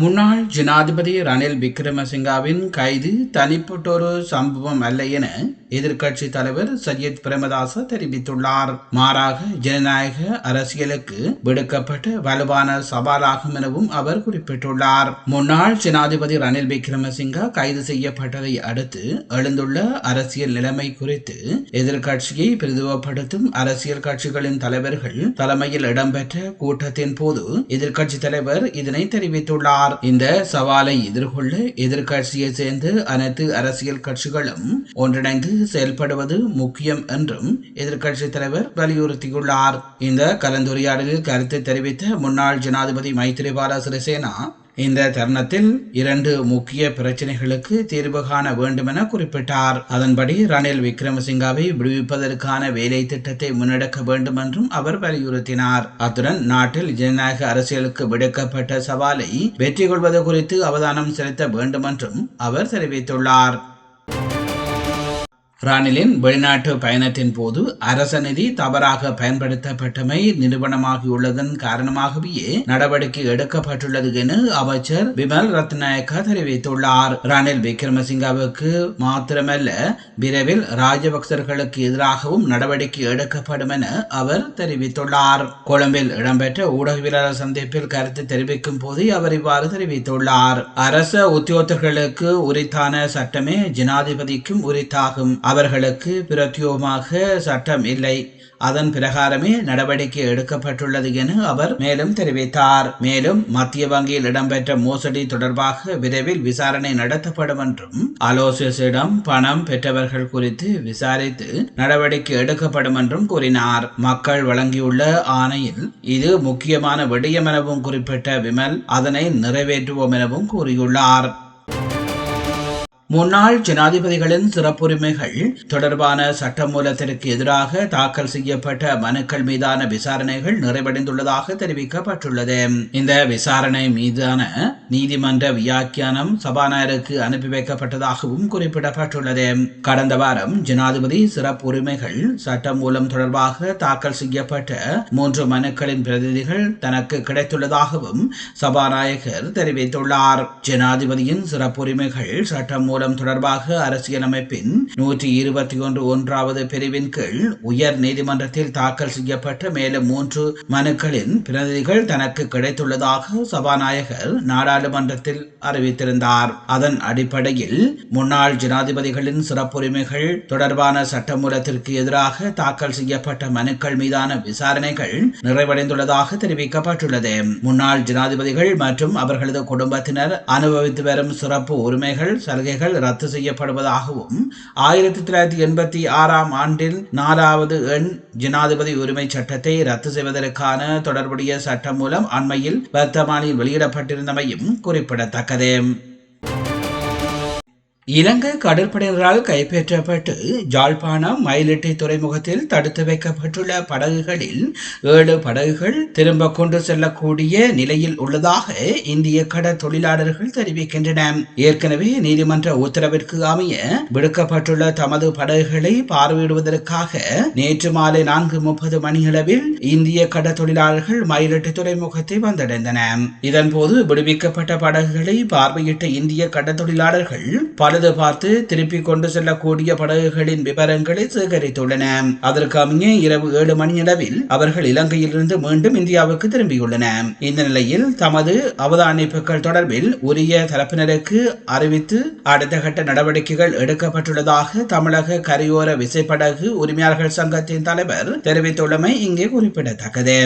முன்னாள் ஜனாதிபதி ரணில் விக்ரமசிங்காவின் கைது தனிப்பட்டொரு சம்பவம் அல்ல என எதிர்க்கட்சி தலைவர் சையத் பிரேமதாச தெரிவித்துள்ளார். மாறாக ஜனநாயக அரசியலுக்கு விடுக்கப்பட்ட வலுவான சவாலாகும் எனவும் அவர் குறிப்பிட்டுள்ளார். முன்னாள் ஜனாதிபதி ரணில் விக்ரமசிங்கா கைது செய்யப்பட்டதை அடுத்து எழுந்துள்ள அரசியல் நிலைமை குறித்து எதிர்க்கட்சியை பிரதிபப்படுத்தும் அரசியல் கட்சிகளின் தலைவர்கள் தலைமையில் இடம்பெற்ற கூட்டத்தின் போது எதிர்க்கட்சி தலைவர் இதனை தெரிவித்துள்ளார். இந்த சவாலை எதிர்கொள்ள எதிர்க்கட்சியை சேர்ந்து அனைத்து அரசியல் கட்சிகளும் ஒன்றிணைந்து செயல்படுவது முக்கியம் என்றும் எதிர்க்கட்சி தலைவர் வலியுறுத்தியுள்ளார். இந்த கலந்துரையாடலில் கருத்து தெரிவித்த முன்னாள் ஜனாதிபதி மைத்திரிபால சிறிசேனா இந்த தருணத்தில் இரண்டு முக்கிய பிரச்சனைகளுக்கு தீர்வு காண வேண்டும் என குறிப்பிட்டார். அதன்படி ரணில் விக்ரமசிங்காவை விடுவிப்பதற்கான வேலை திட்டத்தை முன்னெடுக்க வேண்டும் என்றும் அவர் வலியுறுத்தினார். அத்துடன் நாட்டில் ஜனநாயக அரசியலுக்கு விடுக்கப்பட்ட சவாலை வெற்றி கொள்வது குறித்து அவதானம் செலுத்த வேண்டும் என்றும் அவர் தெரிவித்துள்ளார். ரானிலின் வெளிநாட்டு பயணத்தின் போது அரச நிதி தவறாக பயன்படுத்தப்பட்டமை நிறுவனமாகியுள்ளதன் காரணமாகவே நடவடிக்கை எடுக்கப்பட்டுள்ளது என அமைச்சர் விமல் ரத்நாயக்க தெரிவித்துள்ளார். ரணில் விக்ரமசிங்காவுக்கு மாத்திரமல்ல விரைவில் ராஜபக்சர்களுக்கு எதிராகவும் நடவடிக்கை எடுக்கப்படும் என அவர் தெரிவித்துள்ளார். கொழும்பில் இடம்பெற்ற ஊடகவியலாளர் சந்திப்பில் கருத்து தெரிவிக்கும் போது அவர் இவ்வாறு தெரிவித்துள்ளார். அரச உத்தியோகர்களுக்கு உரித்தான சட்டமே ஜனாதிபதிக்கும் உரித்தாகும். அவர்களுக்கு பிரத்யோகமாக சட்டம் இல்லை. அதன் பிரகாரமே நடவடிக்கை எடுக்கப்பட்டுள்ளது என அவர் மேலும் தெரிவித்தார். மேலும் மத்திய வங்கியில் இடம்பெற்ற மோசடி தொடர்பாக விரைவில் விசாரணை நடத்தப்படும் என்றும் அலோசியஸிடம் பணம் பெற்றவர்கள் குறித்து விசாரித்து நடவடிக்கை எடுக்கப்படும் என்றும் கூறினார். மக்கள் வழங்கியுள்ள ஆணையில் இது முக்கியமான விடயம் எனவும் குறிப்பிட்ட விமல் அதனை நிறைவேற்றுவோம் எனவும் கூறியுள்ளார். முன்னாள் ஜனாதிபதிகளின் சிறப்புரிமைகள் தொடர்பான சட்டமூலத்திற்கு எதிராக தாக்கல் செய்யப்பட்ட மனுக்கள் மீதான விசாரணைகள் நிறைவடைந்துள்ளதாக தெரிவிக்கப்பட்டுள்ளது. இந்த விசாரணை மீதான நீதிமன்ற வியாக்கியானம் சபாநாயகருக்கு அனுப்பி வைக்கப்பட்டதாகவும் குறிப்பிடப்பட்டுள்ளது. கடந்த வாரம் ஜனாதிபதி சிறப்புரிமைகள் சட்டமூலம் தொடர்பாக தாக்கல் செய்யப்பட்ட மூன்று மனுக்களின் பிரதிநிதிகள் தனக்கு கிடைத்துள்ளதாகவும் சபாநாயகர் தெரிவித்துள்ளார். ஜனாதிபதியின் சிறப்புரிமைகள் சட்டமூலம் மூலம் தொடர்பாக அரசியலமைப்பின் நூற்றி இருபத்தி ஒன்று ஒன்றாவது பிரிவின் கீழ் உயர் நீதிமன்றத்தில் தாக்கல் செய்யப்பட்ட மேலும் மூன்று மனுக்களின் பிரதிகள் தனக்கு கிடைத்துள்ளதாக சபாநாயகர் நாடாளுமன்றத்தில் அறிவித்திருந்தார். அதன் அடிப்படையில் முன்னாள் ஜனாதிபதிகளின் சிறப்புரிமைகள் தொடர்பான சட்டமூலத்திற்கு எதிராக தாக்கல் செய்யப்பட்ட மனுக்கள் மீதான விசாரணைகள் நிறைவடைந்துள்ளதாக தெரிவிக்கப்பட்டுள்ளது. முன்னாள் ஜனாதிபதிகள் மற்றும் அவர்களது குடும்பத்தினர் அனுபவித்து வரும் சிறப்பு உரிமைகள் சலுகைகள் ரத்து செய்யப்படுவதாகவும் ஆயிரத்தி தொள்ளாயிரத்தி எண்பத்தி ஆறாம் ஆண்டில் நாலாவது எண் ஜனாதிபதி உரிமை சட்டத்தை ரத்து செய்வதற்கான தொடர்புடைய சட்டம் மூலம் அண்மையில் வர்த்தமானில் வெளியிடப்பட்டிருந்தமையும் குறிப்பிடத்தக்கது. இலங்கை கடற்படையினரால் கைப்பற்றப்பட்டு ஜாழ்ப்பாணம் மயிலிட்டை துறைமுகத்தில் தடுத்து வைக்கப்பட்டுள்ள படகுகளில் ஏழு படகுகள் திரும்ப கொண்டு செல்லக்கூடிய நிலையில் உள்ளதாக இந்திய கடற் தொழிலாளர்கள் தெரிவிக்கின்றன. ஏற்கனவே நீதிமன்ற உத்தரவிற்கு அமைய விடுக்கப்பட்டுள்ள தமது படகுகளை பார்வையிடுவதற்காக நேற்று மாலை நான்கு முப்பது மணியளவில் இந்திய கடற் தொழிலாளர்கள் மயிலிட்டை துறைமுகத்தை வந்தடைந்தன இதன்போது விடுவிக்கப்பட்ட படகுகளை பார்வையிட்ட இந்திய கடற் தொழிலாளர்கள் பல பழுது பார்த்து திருப்பி கொண்டு செல்லக்கூடிய படகுகளின் விவரங்களை சேகரித்துள்ளன. அதற்கு இரவு ஏழு மணி அளவில் அவர்கள் இலங்கையிலிருந்து மீண்டும் இந்தியாவுக்கு திரும்பியுள்ளன. இந்த நிலையில் தமது அவதானிப்புகள் தொடர்பில் உரிய தரப்பினருக்கு அறிவித்து அடுத்த கட்ட நடவடிக்கைகள் எடுக்கப்பட்டுள்ளதாக தமிழக கரையோர விசைப்படகு உரிமையாளர்கள் சங்கத்தின் தலைவர் தெரிவித்துள்ளமை இங்கே குறிப்பிடத்தக்கது.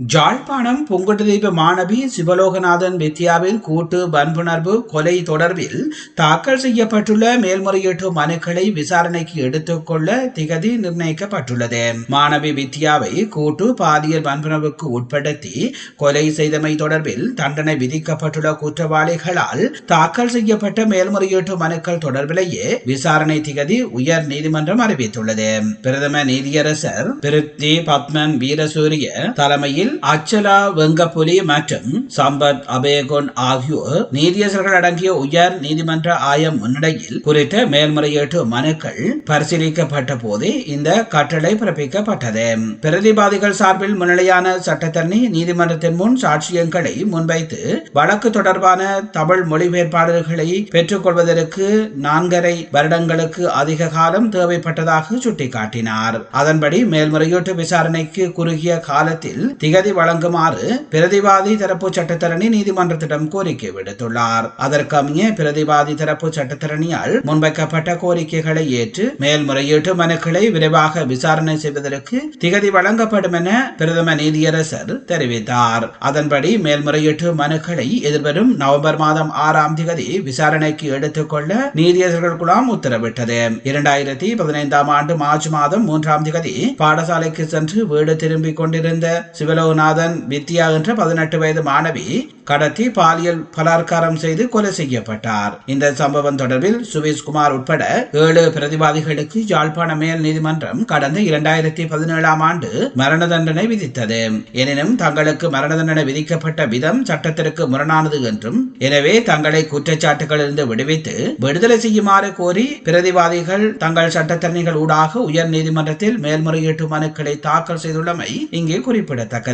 ஜாழ்ப்பாணம் புங்குடுதீப மாணவி சிவலோகநாதன் வித்யாவின் கூட்டு வன்புணர்வு கொலை தொடர்பில் தாக்கல் செய்யப்பட்டுள்ள மேல்முறையீட்டு மனுக்களை விசாரணைக்கு எடுத்துக்கொள்ள திகதி நிர்ணயிக்கப்பட்டுள்ளது. மாணவி வித்யாவை கூட்டு பாலியல் வன்புணர்வுக்கு உட்படுத்தி கொலை செய்தமை தொடர்பில் தண்டனை விதிக்கப்பட்டுள்ள குற்றவாளிகளால் தாக்கல் செய்யப்பட்ட மேல்முறையீட்டு மனுக்கள் தொடர்பிலேயே விசாரணை திகதி உயர் நீதிமன்றம் அறிவித்துள்ளது. பிரதம நீதியரசர் பிருத்தி பத்மன் வீரசூரிய தலைமையில் அச்சலா வெங்கப்புலி மற்றும் சம்பத் அபயகோன் ஆகியோர் நீதியரசர்கள் அடங்கிய உயர் நீதிமன்ற ஆயம் முன்னிலையில் குறித்த மேல்முறையீட்டு மனுக்கள் பரிசீலிக்கப்பட்ட போது இந்த கட்டளை பிறப்பிக்கப்பட்டது. பிரதிவாதிகள் சார்பில் முன்னிலையான சட்டத்தரணி நீதிமன்றத்தின் முன் சாட்சியங்களை முன்வைத்து வழக்கு தொடர்பான தமிழ் மொழிபெயர்ப்பாளர்களை பெற்றுக் கொள்வதற்கு நான்கரை வருடங்களுக்கு அதிக காலம் தேவைப்பட்டதாக சுட்டிக்காட்டினார். அதன்படி மேல்முறையீட்டு விசாரணைக்கு குறுகிய காலத்தில் திக நிகதி வழங்குமாறு பிரதிவாதி தரப்பு சட்டத்தரணி நீதிமன்றத்திடம் கோரிக்கை விடுத்துள்ளார். அதற்கமைய பிரதிவாதி தரப்பு சட்டத்தரணியால் முன்வைக்கப்பட்ட கோரிக்கைகளை ஏற்று மேல்முறையீட்டு மனுக்களை விரைவாக விசாரணை செய்வதற்கு திகதி வழங்கப்படும் என பிரதம நீதியரசர் தெரிவித்தார். அதன்படி மேல்முறையீட்டு மனுக்களை எதிர்வரும் நவம்பர் மாதம் ஆறாம் திகதி விசாரணைக்கு எடுத்துக்கொள்ள நீதியரசர்கள் குழாம் உத்தரவிட்டது. இரண்டாயிரத்தி பதினைந்தாம் ஆண்டு மார்ச் மாதம் மூன்றாம் திகதி பாடசாலைக்கு சென்று வீடு திரும்பிக் கொண்டிருந்த சிவலோ சிவலோகநாதன் வித்யா என்ற பதினெட்டு வயது மாணவி கடத்தி பாலியல் பலாத்காரம் செய்து கொலை செய்யப்பட்டார். இந்த சம்பவம் தொடர்பில் சுவேஷ்குமார் உட்பட ஏழு பிரதிவாதிகளுக்கு யாழ்ப்பாண மேல் நீதிமன்றம் கடந்த இரண்டாயிரத்தி பதினேழாம் ஆண்டு மரண தண்டனை விதித்தது. எனினும் தங்களுக்கு மரண தண்டனை விதிக்கப்பட்ட விதம் சட்டத்திற்கு முரணானது என்றும் எனவே தங்களை குற்றச்சாட்டுகளிலிருந்து விடுவித்து விடுதலை செய்யுமாறு கோரி பிரதிவாதிகள் தங்கள் சட்டத்தரணிகள் ஊடாக உயர் நீதிமன்றத்தில் மேல்முறையீட்டு மனுக்களை தாக்கல் செய்துள்ளமை இங்கே குறிப்பிடத்தக்கது.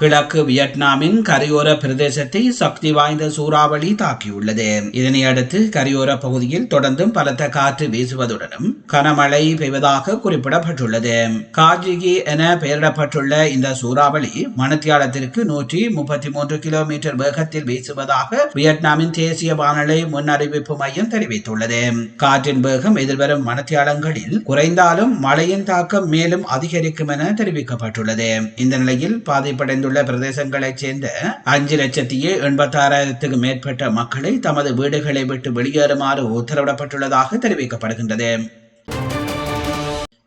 கிழக்கு வியட்நாமின் கரையோர பிரதேசத்தை சக்தி வாய்ந்த சூறாவளி தாக்கியுள்ளது. இதனை அடுத்து கரையோர பகுதியில் தொடர்ந்தும் பலத்த காற்று வீசுவதுடனும் கனமழை பெய்வதாக குறிப்பிடப்பட்டுள்ளது. காஜிகி என பெயரிடப்பட்டுள்ள இந்த சூறாவளி மணத்தியாலத்திற்கு நூற்றி முப்பத்தி மூன்று கிலோமீட்டர் வேகத்தில் வீசுவதாக வியட்நாமின் தேசிய வானிலை முன்னறிவிப்பு மையம் தெரிவித்துள்ளது. காற்றின் வேகம் எதிர்வரும் மணத்தியாலங்களில் குறைந்தாலும் மழையின் தாக்கம் மேலும் அதிகரிக்கும் என தெரிவிக்கப்பட்டுள்ளது. இந்த நிலையில் பாதிப்படைந்துள்ள அமைந்துள்ள பிரதேசங்களைச் சேர்ந்த அஞ்சு லட்சத்தியே எண்பத்தி ஆறாயிரத்துக்கு மேற்பட்ட மக்களை தமது வீடுகளை விட்டு வெளியேறுமாறு உத்தரவிடப்பட்டுள்ளதாக தெரிவிக்கப்படுகின்றது.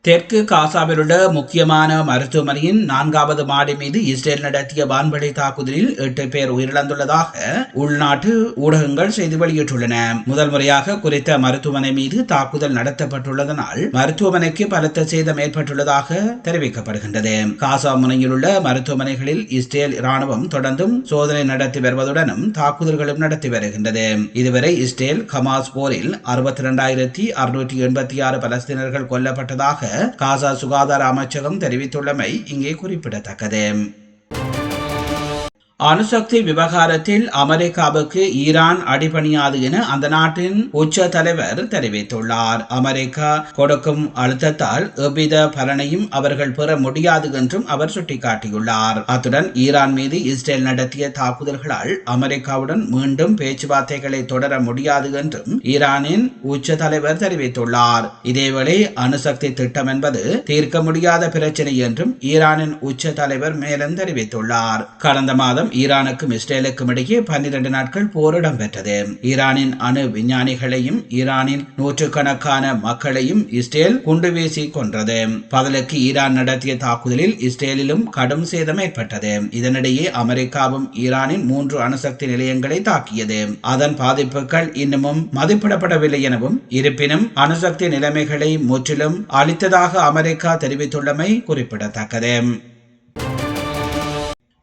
தெற்கு காசாவிலுள்ள முக்கியமான மருத்துவமனையின் நான்காவது மாடி மீது இஸ்ரேல் நடத்திய வான்வழி தாக்குதலில் எட்டு பேர் உயிரிழந்துள்ளதாக உள்நாட்டு ஊடகங்கள் செய்தி வெளியிட்டுள்ளன. முதல் முறையாக குறித்த மருத்துவமனை மீது தாக்குதல் நடத்தப்பட்டுள்ளதனால் மருத்துவமனைக்கு பலத்த சேதம் ஏற்பட்டுள்ளதாக தெரிவிக்கப்படுகின்றது. காசா முனையில் உள்ள மருத்துவமனைகளில் இஸ்ரேல் இராணுவம் தொடர்ந்தும் சோதனை நடத்தி வருவதுடனும் தாக்குதல்களும் நடத்தி வருகின்றது. இதுவரை இஸ்ரேல் ஹமாஸ் போரில் அறுபத்தி இரண்டாயிரத்தி அறுநூற்றி எண்பத்தி ஆறு பலஸ்தீனர்கள் கொல்லப்பட்டதாக காசா சுகாதார அமைச்சகம் தெரிவித்துள்ளமை இங்கே குறிப்பிடத்தக்கது. அணுசக்தி விவகாரத்தில் அமெரிக்காவுக்கு ஈரான் அடிபணியாது என அந்த நாட்டின் உச்ச தலைவர் தெரிவித்துள்ளார். அமெரிக்கா கொடுக்கும் அழுத்தத்தால் எவ்வித பலனையும் அவர்கள் பெற முடியாது என்றும் அவர் சுட்டிக்காட்டியுள்ளார். அத்துடன் ஈரான் மீது இஸ்ரேல் நடத்திய தாக்குதல்களால் அமெரிக்காவுடன் மீண்டும் பேச்சுவார்த்தைகளை தொடர முடியாது என்றும் ஈரானின் உச்ச தலைவர் தெரிவித்துள்ளார். இதேவேளை அணுசக்தி திட்டம் என்பது தீர்க்க முடியாத பிரச்சனை என்றும் ஈரானின் உச்ச தலைவர் மேலும் தெரிவித்துள்ளார். கடந்த மாதம் ஈரானுக்கும் இஸ்ரேலுக்கும் இடையே பன்னிரண்டு நாட்கள் போர் இடம்பெற்றது ஈரானின் அணு விஞ்ஞானிகளையும் ஈரானின் நூற்றுக்கணக்கான மக்களையும் இஸ்ரேல் குண்டு வீசி கொன்றது. பதிலுக்கு ஈரான் நடத்திய தாக்குதலில் இஸ்ரேலிலும் கடும் சேதம் ஏற்பட்டது. இதனிடையே அமெரிக்காவும் ஈரானின் மூன்று அணுசக்தி நிலையங்களை தாக்கியது. அதன் பாதிப்புகள் இன்னமும் மதிப்பிடப்படவில்லை எனவும் இருப்பினும் அணுசக்தி நிலைமைகளை முற்றிலும் அளித்ததாக அமெரிக்கா தெரிவித்துள்ளமை குறிப்பிடத்தக்கது.